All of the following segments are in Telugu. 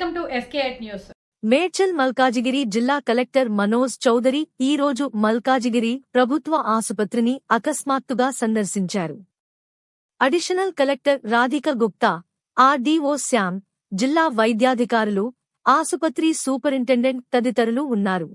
Fake news. మేడ్చల్ మల్కాజిగిరి జిల్లా కలెక్టర్ మనోజ్ చౌదరి ఈ రోజు మల్కాజిగిరి ప్రభుత్వ ఆసుపత్రిని అకస్మాత్తుగా సందర్శించారు. Additional collector Radhika Gupta RDO Shyam జిల్లా వైద్యాధికారులు ఆసుపత్రి సూపరింటెండెంట్ తదితరులు ఉన్నారు.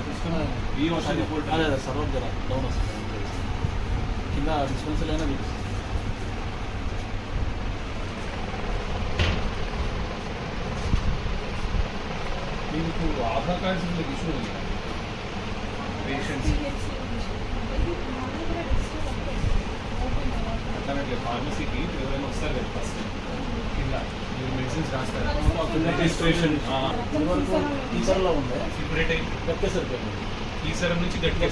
డిస్పెన్సరీ అదే అదే సర్వం జర డౌన్ వస్తుంది కింద డిస్పెన్సరీ అయినా చూపిస్తుంది మీకు ఆధార్ కార్డ్స్ ఇష్యూ ఉంది పేషెంట్స్ అట్లానే ఫార్మసీకి ఎవరైనా వస్తారు కదా ఫస్ట్ కింద మీరు మెడిసిన్స్ రాస్తారు. రిజిస్ట్రేషన్ టీచర్లో ఉండే సెపరేట్ అయ్యి గట్టేసరి ఈ సరం నుంచి గట్టిగా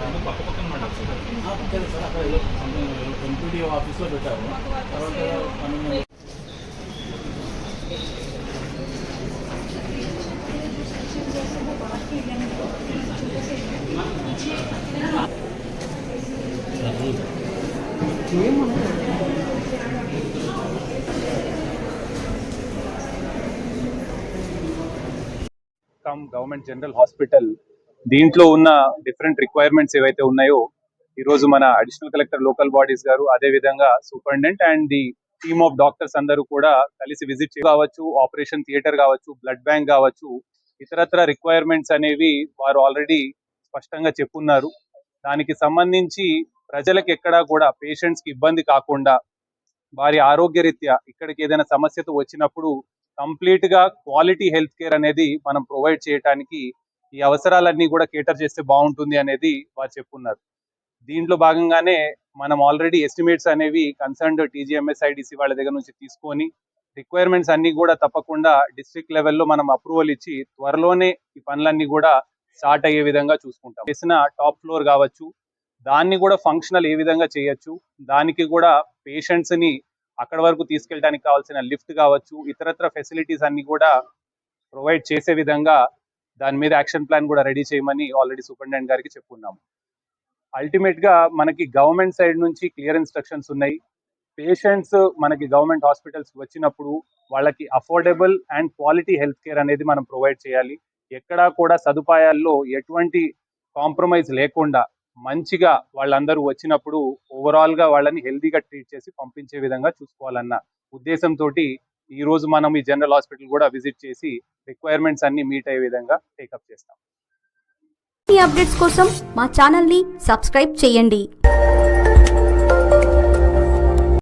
రెండు పక్క పక్కన మాట పక్కదే సార్. అక్కడ ఎంపీడీఓ ఆఫీస్లో పెట్టారు. తర్వాత పన్నెండు కమ్ గవర్నమెంట్ జనరల్ హాస్పిటల్ దీంట్లో ఉన్న డిఫరెంట్ రిక్వైర్మెంట్స్ ఏవైతే ఉన్నాయో ఈ రోజు మన అడిషనల్ కలెక్టర్ లోకల్ బాడీస్ గారు అదే విధంగా superintendent and the team of doctors అందరూ కూడా కలిసి విజిట్ కావచ్చు ఆపరేషన్ థియేటర్ కావచ్చు బ్లడ్ బ్యాంక్ కావచ్చు ఇతరత్ర రిక్వైర్మెంట్స్ అనేవి వారు ఆల్రెడీ స్పష్టంగా చెప్పున్నారు. దానికి సంబంధించి ప్రజలకు ఎక్కడా కూడా పేషెంట్స్కి ఇబ్బంది కాకుండా వారి ఆరోగ్యరీత్యా ఇక్కడికి ఏదైనా సమస్యతో వచ్చినప్పుడు కంప్లీట్గా క్వాలిటీ హెల్త్ కేర్ అనేది మనం ప్రొవైడ్ చేయడానికి ఈ అవసరాలన్నీ కూడా కేటర్ చేస్తే బాగుంటుంది అనేది వారు చెప్పున్నారు. దీంట్లో భాగంగానే మనం ఆల్రెడీ ఎస్టిమేట్స్ అనేవి కన్సర్న్డ్ టీజీఎంఎస్ ఐడిసి వాళ్ళ దగ్గర నుంచి తీసుకొని రిక్వైర్మెంట్స్ అన్ని కూడా తప్పకుండా డిస్ట్రిక్ట్ లెవెల్లో మనం అప్రూవల్ ఇచ్చి త్వరలోనే ఈ పనులన్నీ కూడా స్టార్ట్ అయ్యే విధంగా చూసుకుంటాం. చేసిన టాప్ ఫ్లోర్ కావచ్చు దాన్ని కూడా ఫంక్షనల్ ఏ విధంగా చేయొచ్చు దానికి కూడా పేషెంట్స్ని అక్కడ వరకు తీసుకెళ్ళడానికి కావాల్సిన లిఫ్ట్ కావచ్చు ఇతరత్ర ఫెసిలిటీస్ అన్ని కూడా ప్రొవైడ్ చేసే విధంగా దాని మీద యాక్షన్ ప్లాన్ కూడా రెడీ చేయమని ఆల్రెడీ సూపరింటెండెంట్ గారికి చెప్పుకున్నాము. అల్టిమేట్గా మనకి గవర్నమెంట్ సైడ్ నుంచి క్లియర్ ఇన్స్ట్రక్షన్స్ ఉన్నాయి. పేషెంట్స్ మనకి గవర్నమెంట్ హాస్పిటల్స్ వచ్చినప్పుడు వాళ్ళకి affordable and quality health care అనేది మనం ప్రొవైడ్ చేయాలి. ఎక్కడా కూడా సదుపాయాల్లో ఎటువంటి కాంప్రమైజ్ లేకుండా మంచిగా వాళ్ళందరూ వచ్చినప్పుడు ఓవరాల్గా వాళ్ళని హెల్దీగా ట్రీట్ చేసి పంపించే విధంగా చూసుకోవాలన్న ఉద్దేశంతో ఈ రోజు మనం ఈ జనరల్ హాస్పిటల్ కూడా విజిట్ చేసి రిక్వైర్మెంట్స్ అన్ని మీట్ అయ్యే విధంగా టేకప్ చేస్తాం. ఈ అప్డేట్స్ కోసం మా ఛానల్ని సబ్స్క్రైబ్ చేయండి.